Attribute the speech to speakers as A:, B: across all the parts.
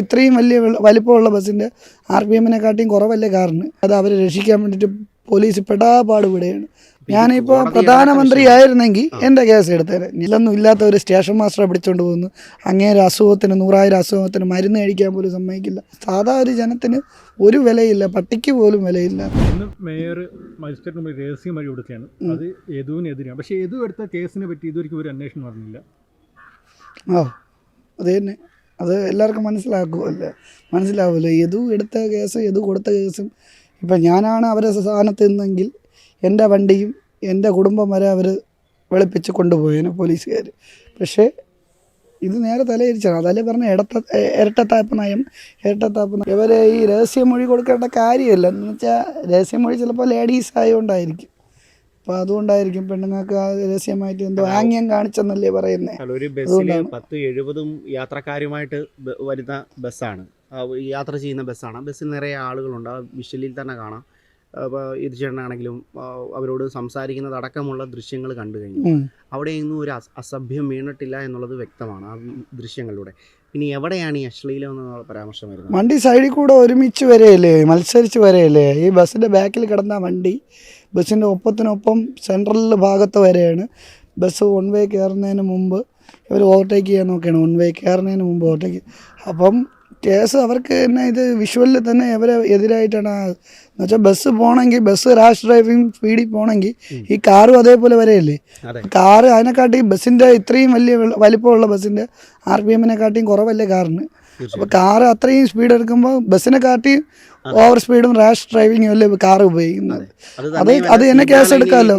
A: ഇത്രയും വലിയ വലിപ്പമുള്ള ബസ്സിന്റെ ആർ പി എമ്മിനെക്കാട്ടിയും കുറവല്ലേ കാറിന്? അത് അവരെ രക്ഷിക്കാൻ വേണ്ടിയിട്ട് പോലീസ് പെടാപാട് വിടുകയാണ്. ഞാനിപ്പോൾ പ്രധാനമന്ത്രി ആയിരുന്നെങ്കിൽ എന്റെ കേസ് എടുത്തേനെ. ഇല്ലൊന്നും ഇല്ലാത്ത ഒരു സ്റ്റേഷൻ മാസ്റ്ററെ പിടിച്ചുകൊണ്ട് പോകുന്നു. അങ്ങേരെ അസുഖത്തിന് നൂറായിരം അസുഖത്തിന് മരുന്ന് കഴിക്കാൻ പോലും സമ്മതിക്കില്ല. സാധാ ഒരു ജനത്തിന് ഒരു വിലയില്ല പട്ടിക്ക് പോലും വിലയില്ല.
B: ഇന്ന് മേയർ മജിസ്ട്രേറ്റ് മുമ്പിൽ രഹസ്യം വഴി കൊടുക്കുകയാണ്. അത് യദുവിനെതിരെയാണ്. പക്ഷേ യദു എടുത്ത കേസിനെ പറ്റി ഇതുവരെയ്ക്കും ഒരു അന്വേഷണം നടന്നില്ല
A: ആ അത് തന്നെ. അത് എല്ലാവർക്കും മനസ്സിലാക്കുമല്ലേ മനസ്സിലാവുമല്ലോ യദു എടുത്ത കേസ് യദു കൊടുത്ത കേസും ഇപ്പം ഞാനാണ് അവരെ സ്ഥാനത്ത് നിന്നെങ്കിൽ എന്റെ വണ്ടിയും എന്റെ കുടുംബം വരെ അവർ വെളുപ്പിച്ച് കൊണ്ടുപോയേനെ പോലീസുകാർ. പക്ഷേ ഇത് നേരെ തലയിരിച്ചാണ് അതല്ലേ പറഞ്ഞ ഇടത്ത ഇരട്ടത്താപ്പ് നയം ഇരട്ടത്താപ്പ് നയം. ഇവരെ ഈ രഹസ്യമൊഴി കൊടുക്കേണ്ട കാര്യമില്ല. എന്ന് വെച്ചാൽ രഹസ്യമൊഴി ചിലപ്പോൾ ലേഡീസ് ആയതുകൊണ്ടായിരിക്കും അപ്പോൾ അതുകൊണ്ടായിരിക്കും പെണ്ണുങ്ങൾക്ക് രഹസ്യമായിട്ട് എന്തോ ആംഗ്യം കാണിച്ചെന്നല്ലേ പറയുന്നത്
C: ഒരു ബസ്സിൽ പത്ത് എഴുപതും യാത്രക്കാരുമായിട്ട് വരുന്ന ബസ്സാണ്. യാത്ര ചെയ്യുന്ന ബസ്സാണ്. ബസ്സിൽ നിറയെ ആളുകളുണ്ട്. ആ വിഷ്വലിൽ തന്നെ കാണാം. അപ്പോൾ ഇത് ചേട്ടനാണെങ്കിലും അവരോട് സംസാരിക്കുന്നത് അടക്കമുള്ള ദൃശ്യങ്ങൾ കണ്ടു കഴിഞ്ഞു.
A: അവിടെ
C: ഇന്നും ഒരു അസഭ്യം വീണിട്ടില്ല എന്നുള്ളത് വ്യക്തമാണ് ആ ദൃശ്യങ്ങളിലൂടെ. പിന്നെ എവിടെയാണ് ഈ അശ്ലീലം എന്നുള്ള പരാമർശം വരുന്നത്?
A: വണ്ടി സൈഡിൽ കൂടെ ഒരുമിച്ച് വരെയല്ലേ? മത്സരിച്ച് വരെയല്ലേ? ഈ ബസ്സിന്റെ ബാക്കിൽ കിടന്ന വണ്ടി ബസ്സിന്റെ ഒപ്പത്തിനൊപ്പം സെൻട്രൽ ഭാഗത്ത് വരെയാണ്. ബസ് വൺ വേ കയറുന്നതിന് മുമ്പ് ഇവർ ഓവർടേക്ക് ചെയ്യാൻ നോക്കുകയാണ്. വൺ വേ കയറുന്നതിന് മുമ്പ് ഓവർടേക്ക് അപ്പം കേസ് അവർക്ക് തന്നെ ഇത് വിഷ്വലിൽ തന്നെ ഇവരെ എതിരായിട്ടാണ്. എന്ന് വെച്ചാൽ ബസ് പോകണമെങ്കിൽ ബസ് റാഷ് ഡ്രൈവിംഗ് സ്പീഡിൽ പോകണമെങ്കിൽ ഈ കാറും അതേപോലെ വരെയല്ലേ? കാറ് അതിനെക്കാട്ടി ബസ്സിന്റെ ഇത്രയും വലിയ വലിപ്പമുള്ള ബസ്സിന്റെ ആർ പി എമ്മിനെക്കാട്ടിയും കുറവല്ലേ കാറിന്? അപ്പോൾ കാർ അത്രയും സ്പീഡ് എടുക്കുമ്പോൾ ബസ്സിനെ കാട്ടി ഓവർ സ്പീഡും റാഷ് ഡ്രൈവിംഗും അല്ലേ കാർ ഉപയോഗിക്കുന്നത്?
C: അത്.
A: അത് എന്നെ കേസ് എടുക്കാമല്ലോ.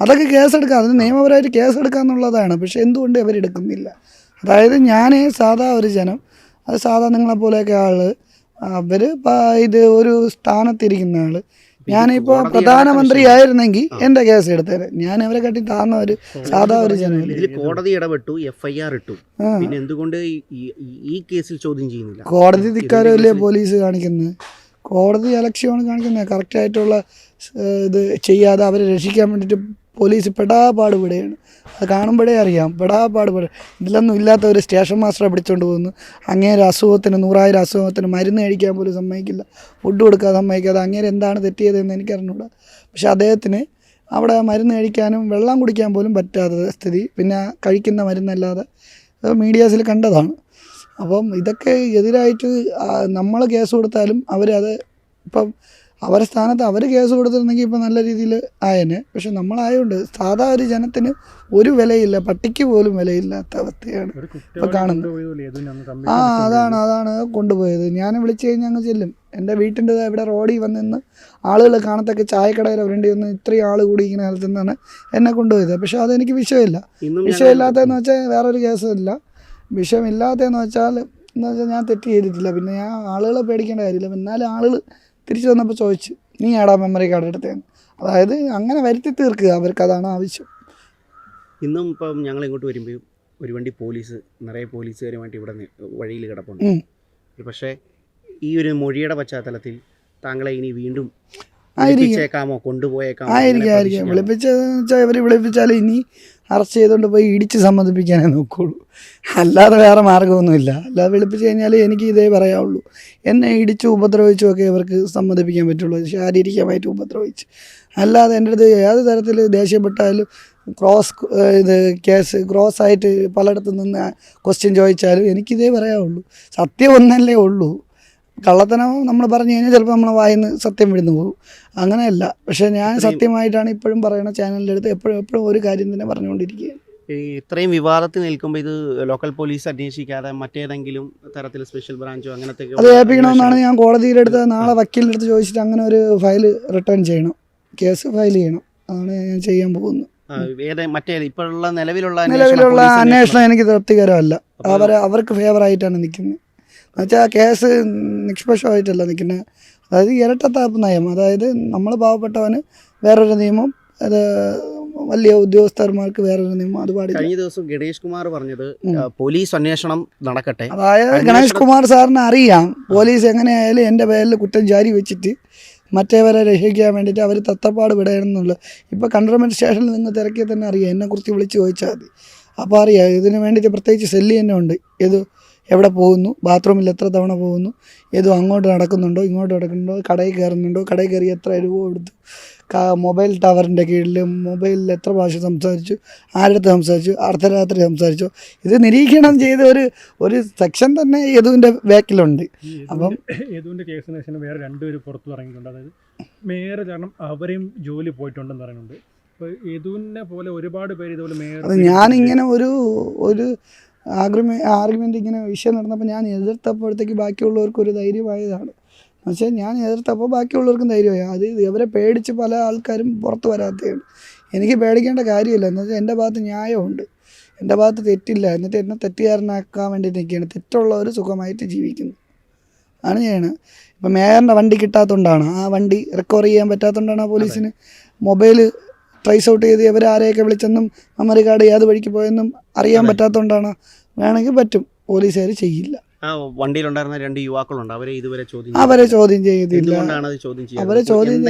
A: അതൊക്കെ കേസ് എടുക്കാം. അത് നിയമപരമായിട്ട് കേസ് എടുക്കാന്നുള്ളതാണ്. പക്ഷെ എന്തുകൊണ്ട് അവരെടുക്കുന്നില്ല അതായത് ഞാൻ സാധാ ഒരു ജനം. അത് സാധാ നിങ്ങളെ പോലെയൊക്കെ ആൾ. അവർ ഇത് ഒരു സ്ഥാനത്തിരിക്കുന്ന ആൾ. ഞാനിപ്പോൾ
C: കോടതി
A: പ്രധാനമന്ത്രി ആയിരുന്നെങ്കിൽ എന്റെ കേസ് എടുത്തേനെ. ഞാൻ അവരെ കട്ടി താന്ന ഒരു സാധാ ഒരു
C: ഇതിൽ കോടതി ഇടപെട്ടു എഫ് ഐ ആർ ഇട്ടു. പിന്നെ എന്തുകൊണ്ട് ഈ- കേസിൽ ചോദ്യം ചെയ്യുന്നില്ല?
A: കോടതി ധിക്കാരമല്ലേ പോലീസ് കാണിക്കുന്നത് കോടതി അലക്ഷ്യമാണ് കാണിക്കുന്നത് കറക്റ്റായിട്ടുള്ള ഇത് ചെയ്യാതെ അവരെ രക്ഷിക്കാൻ വേണ്ടിയിട്ട് പോലീസ് പെടാപാട് വിടുകയാണ് അത് കാണുമ്പോഴേ അറിയാം. പെടാപാട് വിടുക ഇതിലൊന്നും ഇല്ലാത്ത ഒരു സ്റ്റേഷൻ മാസ്റ്ററെ പിടിച്ചുകൊണ്ട് പോകുന്നു. അങ്ങേരെ അസുഖത്തിന് നൂറായിരം അസുഖത്തിന് മരുന്ന് കഴിക്കാൻ പോലും സമ്മതിക്കില്ല. ഫുഡ് കൊടുക്കാൻ സമ്മതിക്കാതെ അങ്ങേരെ എന്താണ് തെറ്റിയതെന്ന് എനിക്കറിഞ്ഞൂടാ. പക്ഷേ അദ്ദേഹത്തിന് അവിടെ മരുന്ന് കഴിക്കാനും വെള്ളം കുടിക്കാൻ പോലും പറ്റാത്ത സ്ഥിതി. പിന്നെ കഴിക്കുന്ന മരുന്നല്ലാതെ മീഡിയാസിൽ കണ്ടതാണ്. അപ്പം ഇതൊക്കെ എതിരായിട്ട് നമ്മൾ കേസ് കൊടുത്താലും അവരത് ഇപ്പം അവരെ സ്ഥാനത്ത് അവർ കേസ് കൊടുത്തിരുന്നെങ്കിൽ ഇപ്പം നല്ല രീതിയിൽ ആയന്. പക്ഷെ നമ്മളായതുകൊണ്ട് സാധാ ഒരു ജനത്തിന് ഒരു വിലയില്ല പട്ടിക്ക് പോലും വിലയില്ലാത്ത അവസ്ഥയാണ്
B: ഇപ്പം
A: ഇപ്പൊ
B: കുറ്റവാളി
A: കാണുന്നു.
B: കൊണ്ടുപോയതുപോലെ യദുവിനെ അന്ന്
A: ആ അതാണ് അതാണ് കൊണ്ടുപോയത്. ഞാൻ വിളിച്ചു കഴിഞ്ഞാൽ അങ്ങ് ചെല്ലും. എന്റെ വീട്ടിന്റെ ഇവിടെ റോഡിൽ വന്ന് നിന്ന് ആളുകൾ കാണത്തക്ക ചായക്കടയിൽ അവരുണ്ട് ഇന്ന് ഇത്രയും ആൾ കൂടി ഇങ്ങനെ നിന്നാണ് എന്നെ കൊണ്ടുപോയത്. പക്ഷെ അതെനിക്ക് വിഷയമില്ല. വിഷയമില്ലാത്തതെന്ന് വെച്ചാൽ വേറൊരു കേസില്ല വിഷയമില്ലാത്തതെന്ന് വെച്ചാൽ എന്ന് വെച്ചാൽ ഞാൻ തെറ്റ് ചെയ്തിട്ടില്ല. പിന്നെ ഞാൻ ആളുകളെ പേടിക്കേണ്ട കാര്യമില്ല. എന്നാലും ആളുകൾ തിരിച്ചു വന്നപ്പോൾ ചോദിച്ചു നീ ആടാ മെമ്മറി കാർഡ് എടുത്തേന്ന് അതായത് അങ്ങനെ വരുത്തി തീർക്കുക അവർക്ക് അതാണ് ആവശ്യം
C: ഇന്നും ഇപ്പം ഞങ്ങൾ ഇങ്ങോട്ട് വരുമ്പോൾ ഒരു വണ്ടി പോലീസ് നിറയെ പോലീസുകാരുമായിട്ട് ഇവിടെ വഴിയിൽ കിടപ്പുണ്ട്. പക്ഷേ ഈ ഒരു മൊഴിയുടെ പശ്ചാത്തലത്തിൽ താങ്കളെ ഇനി വീണ്ടും
A: ആയിരിക്കും.
C: കൊണ്ടുപോയേക്കാം
A: ആയിരിക്കും ആയിരിക്കും
C: പ്രതീക്ഷിക്കാമോ?
A: വെച്ചാൽ ഇവർ വിളിപ്പിച്ചാൽ ഇനി അറസ്റ്റ് ചെയ്തുകൊണ്ട് പോയി ഇടിച്ച് സമ്മതിപ്പിക്കാനേ നോക്കുള്ളൂ. അല്ലാതെ വേറെ മാർഗമൊന്നുമില്ല അല്ലാതെ വിളിപ്പിച്ച് കഴിഞ്ഞാൽ എനിക്ക് ഇതേ പറയാവുള്ളൂ. എന്നെ ഇടിച്ചു ഉപദ്രവിച്ചും ഒക്കെ ഇവർക്ക് സമ്മതിപ്പിക്കാൻ പറ്റുള്ളൂ. ശാരീരികമായിട്ട് ഉപദ്രവിച്ച്. അല്ലാതെ എന്റെ അടുത്ത് ഏത് തരത്തിൽ ദേഷ്യപ്പെട്ടാലും ക്രോസ് ഇത് കേസ് ക്രോസ് ആയിട്ട് പലയിടത്തു നിന്ന് ക്വസ്റ്റ്യൻ ചോദിച്ചാലും എനിക്കിതേ പറയാവുള്ളൂ. സത്യം ഒന്നല്ലേ ഉള്ളൂ. കള്ളത്തനം നമ്മൾ പറഞ്ഞു കഴിഞ്ഞാൽ ചിലപ്പോൾ നമ്മളെ വായിന്ന് സത്യം വിടുന്നു പോകും. അങ്ങനെയല്ല. പക്ഷേ ഞാൻ സത്യമായിട്ടാണ് ഇപ്പോഴും പറയുന്ന ചാനലിന്റെ അടുത്ത് എപ്പോഴും എപ്പോഴും ഒരു കാര്യം തന്നെ പറഞ്ഞുകൊണ്ടിരിക്കുക
C: ഈ ഇത്രയും വിവാദത്തിൽ നിൽക്കുമ്പോൾ ഇത് ലോക്കൽ പോലീസ് അന്വേഷിക്കാതെ മറ്റേതെങ്കിലും തരത്തിൽ സ്പെഷ്യൽ ബ്രാഞ്ചോ അങ്ങനത്തെ
A: അത് ഏൽപ്പിക്കണമെന്നാണ് ഞാൻ കോടതിയുടെ അടുത്ത് നാളെ വക്കീലിന്റെ അടുത്ത് ചോദിച്ചിട്ട് അങ്ങനെ ഒരു ഫയൽ റിട്ടേൺ ചെയ്യണം. കേസ് ഫയൽ ചെയ്യണം. അതാണ് ഞാൻ ചെയ്യാൻ പോകുന്നത്.
C: മറ്റേ ഇപ്പോഴുള്ള നിലവിലുള്ള
A: നിലവിലുള്ള അന്വേഷണം എനിക്ക് തൃപ്തികരമല്ല. അവർ അവർക്ക് ഫേവറായിട്ടാണ് നിൽക്കുന്നത്. എന്നുവെച്ചാൽ കേസ് നിഷ്പക്ഷമായിട്ടല്ല നിൽക്കുന്നത്. അതായത് ഇരട്ടത്താപ്പ് നയം അതായത് നമ്മൾ പാവപ്പെട്ടവന് വേറൊരു നിയമം അത് വലിയ ഉദ്യോഗസ്ഥന്മാർക്ക് വേറൊരു നിയമം അത് പാടില്ല.
C: കഴിഞ്ഞ ദിവസം ഗണേഷ് കുമാർ പറഞ്ഞത് പോലീസ് അന്വേഷണം നടക്കട്ടെ.
A: അതായത് ഗണേഷ് കുമാർ സാറിന് അറിയാം പോലീസ് എങ്ങനെയായാലും എന്റെ പേരിൽ കുറ്റം ജാരി വെച്ചിട്ട് മറ്റേവരെ രക്ഷിക്കാൻ വേണ്ടിയിട്ട് അവർ തത്തപ്പാട് വിടണമെന്നുള്ളത്. ഇപ്പോൾ കണ്ടർമെന്റ് സ്റ്റേഷനിൽ നിന്ന് തിരക്കിയാൽ തന്നെ അറിയാം എന്നെക്കുറിച്ച് വിളിച്ച് ചോദിച്ചാൽ മതി. അപ്പോൾ അറിയാം ഇതിന് വേണ്ടിയിട്ട് പ്രത്യേകിച്ച് സെല്ല് തന്നെ ഉണ്ട്. ഇത് എവിടെ പോകുന്നു? ബാത്റൂമിൽ എത്ര തവണ പോകുന്നു? ഏതോ അങ്ങോട്ട് നടക്കുന്നുണ്ടോ? ഇങ്ങോട്ട് നടക്കുന്നുണ്ടോ? കടയിൽ കയറുന്നുണ്ടോ? കടയിൽ കയറി എത്ര രൂപ കൊടുത്തു? മൊബൈൽ ടവറിന്റെ കീഴിൽ മൊബൈലിൽ എത്ര ഭാഷ സംസാരിച്ചു? ആരുടെ സംസാരിച്ചു? അർദ്ധരാത്രി സംസാരിച്ചു? ഇത് നിരീക്ഷണം ചെയ്ത ഒരു ഒരു സെക്ഷൻ തന്നെ യദുവിന്റെ ബാക്കിലുണ്ട്. അപ്പം
B: യദുവിന്റെ- കേസിന് ശേഷം വേറെ രണ്ടുപേർ പുറത്തു ഇറങ്ങിയിട്ടുണ്ട്. അതായത് മേയർ കാരണം അവരെയും ജോലി പോയിട്ടുണ്ടെന്ന് പറയുന്നുണ്ട്. പോലെ ഒരുപാട് പേര് ഇതുപോലെ മേയർ
A: അത് ഞാനിങ്ങനെ ഒരു ഒരു ആർഗ്യുമെ ആർഗ്യുമെന്റ് ഇങ്ങനെ വിഷയം നടന്നപ്പോൾ ഞാൻ എതിർത്തപ്പോഴത്തേക്ക് ബാക്കിയുള്ളവർക്ക് ഒരു ധൈര്യമായതാണ്. പക്ഷേ ഞാൻ എതിർത്തപ്പോൾ ബാക്കിയുള്ളവർക്കും ധൈര്യമായി. അത് ഇവരെ പേടിച്ച് പല ആൾക്കാരും പുറത്ത് വരാത്തതാണ്. എനിക്ക് പേടിക്കേണ്ട കാര്യമില്ല. എന്ന് വെച്ചാൽ എന്റെ ഭാഗത്ത് ന്യായമുണ്ട്. എന്റെ ഭാഗത്ത് തെറ്റില്ല. എന്നിട്ട് എന്നെ തെറ്റുകാരനാക്കാൻ വേണ്ടി നിൽക്കുകയാണ്. തെറ്റുള്ളവർ സുഖമായിട്ട് ജീവിക്കുന്നു. ആണ് ചെയ്യണത് ഇപ്പം മേയറിന്റെ വണ്ടി കിട്ടാത്തതുകൊണ്ടാണ്. ആ വണ്ടി റിക്കവർ ചെയ്യാൻ പറ്റാത്തതുകൊണ്ടാണ് ആ പോലീസിന് മൊബൈൽ ട്രേസ് ഔട്ട് ചെയ്ത് ഇവർ ആരെയൊക്കെ വിളിച്ചെന്നും മെമ്മറി കാർഡ് ഏത് വഴിക്ക് പോയെന്നും അറിയാൻ പറ്റാത്തതുകൊണ്ടാണ് വേണമെങ്കിൽ പറ്റും. പോലീസുകാർ ചെയ്യില്ല.
C: വണ്ടിയിലുണ്ടായിരുന്ന രണ്ട് യുവാക്കളുണ്ട്. അവരെ ഇതുവരെ ചോദ്യം
A: അവരെ ചോദ്യം ചെയ്തില്ല. അവരെ ചോദ്യം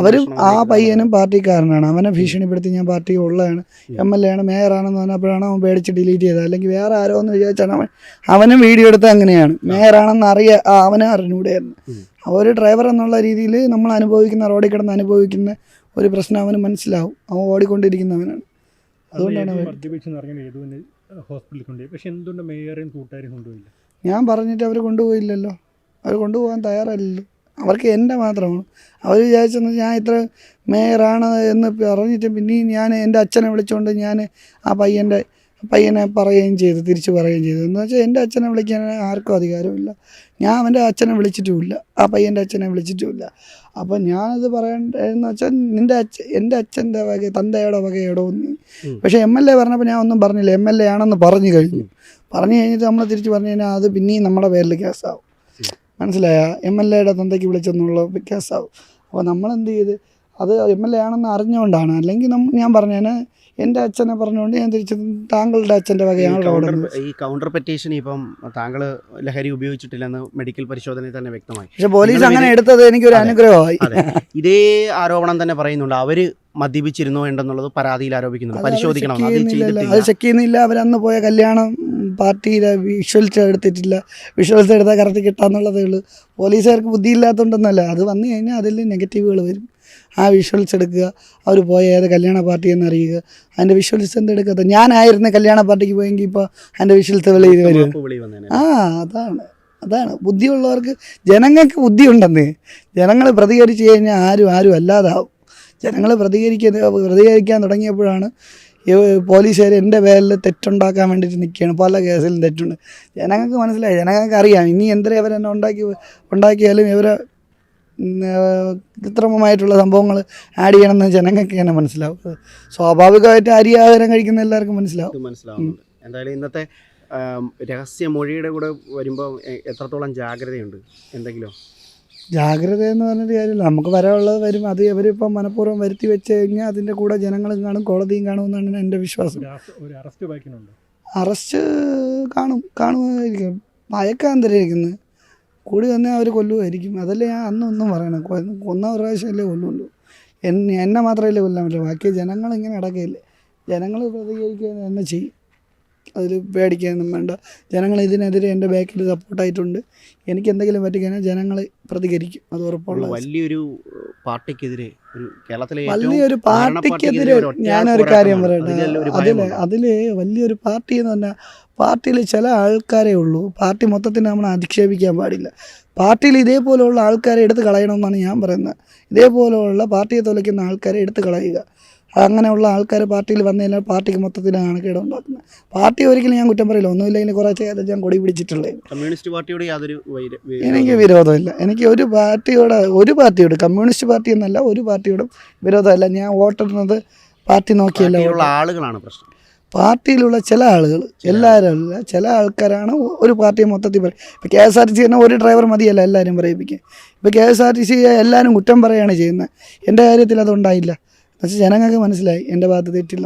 A: അവരും ആ പയ്യനും പാർട്ടിക്കാരനാണ്. അവനെ ഭീഷണിപ്പെടുത്തി ഞാൻ പാർട്ടി ഉള്ളതാണ്. എം എൽ എ ആണ് മേയറാണെന്ന് പറഞ്ഞപ്പോഴാണ് അവൻ പേടിച്ച് ഡിലീറ്റ് ചെയ്തത്. അല്ലെങ്കിൽ വേറെ ആരോ എന്ന് വിചാരിച്ചാണ് അവൻ അവനും വീഡിയോ എടുത്ത് അങ്ങനെയാണ്. മേയറാണെന്ന് അറിയ അവനെ അറിഞ്ഞൂടെയായിരുന്നു അവർ ഒരു ഡ്രൈവർ എന്നുള്ള രീതിയിൽ നമ്മൾ അനുഭവിക്കുന്ന റോഡിൽ കിടന്ന് അനുഭവിക്കുന്ന ഒരു പ്രശ്നം അവന് മനസ്സിലാവും. അവൻ ഓടിക്കൊണ്ടിരിക്കുന്നവനാണ്. അതുകൊണ്ടാണ്
B: യദു
A: അവർ-
B: മദ്യപിച്ചെന്ന് അറിഞ്ഞ യദുവിനെ ഹോസ്പിറ്റലിൽ കൊണ്ടുപോയി? പക്ഷെ എന്തുകൊണ്ട് മേയറേയും കൂട്ടുകാരെയും കൊണ്ടുപോയില്ല?
A: ഞാൻ പറഞ്ഞിട്ട് അവർ കൊണ്ടുപോയില്ലല്ലോ. അവർ കൊണ്ടുപോകാൻ തയ്യാറല്ലല്ലോ. അവർക്ക് എന്റെ മാത്രമാണ്. അവർ വിചാരിച്ചെന്ന് ഞാൻ ഇത്ര മേയറാണ് എന്ന് പറഞ്ഞിട്ട് പിന്നെയും ഞാൻ എന്റെ അച്ഛനെ വിളിച്ചുകൊണ്ട് ഞാൻ ആ പയ്യന്റെ പയ്യനെ പറയുകയും ചെയ്തു തിരിച്ച് പറയുകയും ചെയ്തു. എന്ന് വെച്ചാൽ എന്റെ അച്ഛനെ വിളിക്കാൻ ആർക്കും അധികാരമില്ല. ഞാൻ അവന്റെ അച്ഛനെ വിളിച്ചിട്ടുമില്ല. ആ പയ്യന്റെ അച്ഛനെ വിളിച്ചിട്ടുമില്ല. അപ്പം ഞാനത് പറയേണ്ടതെന്ന് വെച്ചാൽ നിന്റെ അച്ഛൻ എന്റെ അച്ഛന്റെ വക തന്തയുടെ വകയോടോ
C: ഒന്ന്
A: പക്ഷേ എം എൽ എ പറഞ്ഞപ്പോൾ ഞാൻ ഒന്നും പറഞ്ഞില്ല. എം എൽ എ ആണെന്ന് പറഞ്ഞു കഴിഞ്ഞു. പറഞ്ഞു കഴിഞ്ഞിട്ട് നമ്മൾ തിരിച്ച് പറഞ്ഞു കഴിഞ്ഞാൽ അത് പിന്നെയും നമ്മുടെ പേരിൽ കേസാവും. മനസ്സിലായ? എം എൽ എയുടെ തന്തയ്ക്ക് വിളിച്ചെന്നുള്ള കേസാവും. അപ്പോൾ നമ്മൾ എന്ത് ചെയ്ത്? അത് എം എൽ എ ആണെന്ന് അറിഞ്ഞുകൊണ്ടാണ്. അല്ലെങ്കിൽ നമ്മൾ ഞാൻ പറഞ്ഞേനെ എന്റെ അച്ഛനെ പറഞ്ഞുകൊണ്ട് ഞാൻ തിരിച്ച് താങ്കളുടെ
C: അച്ഛന്റെ
A: വകയാണ്
C: കൗണ്ടർ ഈ കൗണ്ടർ പെറ്റീഷൻ ഇപ്പം താങ്കൾ ലഹരി ഉപയോഗിച്ചിട്ടില്ലെന്ന് മെഡിക്കൽ പരിശോധനയിൽ തന്നെ വ്യക്തമായി.
A: പക്ഷെ പോലീസ് അങ്ങനെ എടുത്തത് എനിക്കൊരു. അനുഗ്രഹമായി.
C: ഇതേ ആരോപണം തന്നെ പറയുന്നുണ്ട്. അവർ മദ്യപിച്ചിരുന്നോ ഉണ്ടെന്നുള്ളത് പരാതിയിൽ ആരോപിക്കുന്നുണ്ട്. പരിശോധിക്കണം. അത്
A: ചെക്ക് ചെയ്യുന്നില്ല അവരന്ന് പോയ കല്യാണം പാർട്ടിയിൽ പാർട്ടിയിലെ വിഷ്വൽസ് എടുത്തിട്ടില്ല. വിഷ്വൽസ് എടുത്താൽ കറക്റ്റ് കിട്ടാന്നുള്ളതേ ഉള്ളൂ. പോലീസുകാർക്ക് ബുദ്ധിയില്ലാത്തതുകൊണ്ടൊന്നല്ല അത് വന്നു കഴിഞ്ഞാൽ അതിൽ നെഗറ്റീവുകൾ വരും. ആ വിഷ്വൽസ് എടുക്കുക. അവർ പോയ ഏത് കല്യാണ പാർട്ടി എന്ന് അറിയുക. അതിന്റെ വിഷ്വൽസ് എന്തെടുക്കാത്ത ഞാനായിരുന്നു കല്യാണ പാർട്ടിക്ക് പോയെങ്കിൽ ഇപ്പോൾ അതിന്റെ വിഷ്വൽസ് വരും.
C: വിളി വന്നേനെ.
A: ആ അതാണ്. അതാണ്. ബുദ്ധിയുള്ളവർക്ക് ജനങ്ങൾക്ക് ബുദ്ധിയുണ്ടെന്ന്. ജനങ്ങൾ പ്രതികരിച്ച് കഴിഞ്ഞാൽ ആരും ആരും അല്ലാതാവും. ജനങ്ങൾ പ്രതികരിക്കുന്ന പ്രതികരിക്കാൻ തുടങ്ങിയപ്പോഴാണ് പോലീസുകാർ എന്റെ പേരിൽ തെറ്റുണ്ടാക്കാൻ വേണ്ടിയിട്ട് നിൽക്കുകയാണ്. പല കേസിലും തെറ്റുണ്ട്. ജനങ്ങൾക്ക് മനസ്സിലായി. ജനങ്ങൾക്ക് അറിയാം. ഇനി എന്തര ഇവരെന്നെ ഉണ്ടാക്കി ഉണ്ടാക്കിയാലും ഇവരെ കൃത്രിമമായിട്ടുള്ള സംഭവങ്ങൾ ആഡ് ചെയ്യണമെന്ന് ജനങ്ങൾക്ക് തന്നെ മനസ്സിലാവും. സ്വാഭാവികമായിട്ട് അരി ആഹാരം കഴിക്കുന്ന എല്ലാവർക്കും മനസ്സിലാവും.
C: ഇത് മനസ്സിലാവുന്നുണ്ട്. എന്തായാലും ഇന്നത്തെ രഹസ്യ മൊഴിയുടെ കൂടെ വരുമ്പോൾ എത്രത്തോളം ജാഗ്രതയുണ്ട്? എന്തെങ്കിലും?
A: ജാഗ്രത എന്ന് പറഞ്ഞൊരു കാര്യമില്ല. നമുക്ക് വരാനുള്ളത് വരും. അത് ഇവരിപ്പം മനഃപൂർവം വരുത്തി വെച്ച് കഴിഞ്ഞാൽ അതിന്റെ കൂടെ ജനങ്ങളും കാണും കോടതിയും കാണുമെന്നാണ് എന്റെ വിശ്വാസം.
B: അറസ്റ്റ്
A: അറസ്റ്റ് കാണും കാണുമായിരിക്കും ഭയക്കാന്തരായിരിക്കുന്നത് കൂടി തന്നെ അവർ കൊല്ലുമായിരിക്കും അതല്ലേ ഞാൻ അന്നൊന്നും പറയണം. കൊന്ന പ്രാവശ്യമല്ലേ കൊല്ലുള്ളൂ. എന്നെ എന്നെ മാത്രമല്ലേ കൊല്ലാൻ പറ്റില്ല ബാക്കി ജനങ്ങൾ ഇങ്ങനെ അടക്കയില്ലേ ജനങ്ങൾ പ്രതികരിക്കുക തന്നെ ചെയ്യും. അതിൽ പേടിക്കാനൊന്നും വേണ്ട. ജനങ്ങൾ ഇതിനെതിരെ എന്റെ ബാക്കിൽ സപ്പോർട്ടായിട്ടുണ്ട് എനിക്ക് എന്തെങ്കിലും പറ്റിക്കഴിഞ്ഞാൽ ജനങ്ങൾ പ്രതികരിക്കും. അത് ഉറപ്പുള്ള
C: വലിയൊരു പാർട്ടിക്കെതിരെ ഒരു കേരളത്തിലെ
A: വലിയൊരു പാർട്ടിക്കെതിരെ ഞാനൊരു കാര്യം. പറയട്ടെ. അതിൽ. അതിൽ വലിയൊരു പാർട്ടി എന്ന് പറഞ്ഞാൽ പാർട്ടിയിൽ ചില ആൾക്കാരേ ഉള്ളൂ. പാർട്ടി മൊത്തത്തിൽ നമ്മൾ അധിക്ഷേപിക്കാൻ പാടില്ല. പാർട്ടിയിൽ ഇതേപോലെയുള്ള ആൾക്കാരെ എടുത്ത് കളയണമെന്നാണ് ഞാൻ പറയുന്നത്. ഇതേപോലെയുള്ള പാർട്ടിയെ തൊലയ്ക്കുന്ന ആൾക്കാരെ എടുത്ത് കളയുക. അങ്ങനെയുള്ള ആൾക്കാർ പാർട്ടിയിൽ വന്നു കഴിഞ്ഞാൽ പാർട്ടിക്ക് മൊത്തത്തിലാണ് കേടുണ്ടാക്കുന്നത് പാർട്ടി ഒരിക്കലും ഞാൻ കുറ്റം പറയില്ല. ഒന്നുമില്ലെങ്കിൽ കുറച്ച് കാലം ഞാൻ കൊടി പിടിച്ചിട്ടുള്ളത്
C: കമ്മ്യൂണിസ്റ്റ് പാർട്ടിയോട് യാതൊരു
A: എനിക്ക് വിരോധമില്ല. എനിക്ക് ഒരു പാർട്ടിയോട് ഒരു പാർട്ടിയോട് കമ്മ്യൂണിസ്റ്റ് പാർട്ടി എന്നല്ല ഒരു പാർട്ടിയോടും വിരോധമല്ല. ഞാൻ വോട്ടിടുന്നത് പാർട്ടി നോക്കിയല്ല
C: ആളുകളാണ് പ്രശ്നം.
A: പാർട്ടിയിലുള്ള ചില ആളുകൾ എല്ലാവരും അല്ല ചില ആൾക്കാരാണ് ഒരു പാർട്ടിയെ മൊത്തത്തിൽ പറയും ഇപ്പോൾ K S R T C തന്നെ ഒരു ഡ്രൈവർ മതിയല്ല എല്ലാവരും പറയിപ്പിക്കുക ഇപ്പോൾ K S R T C എല്ലാവരും കുറ്റം പറയുകയാണ് ചെയ്യുന്നത്. എന്റെ കാര്യത്തിൽ അതുണ്ടായില്ല പക്ഷേ ജനങ്ങൾക്ക് മനസ്സിലായി എന്റെ ഭാഗത്ത് തെറ്റില്ല.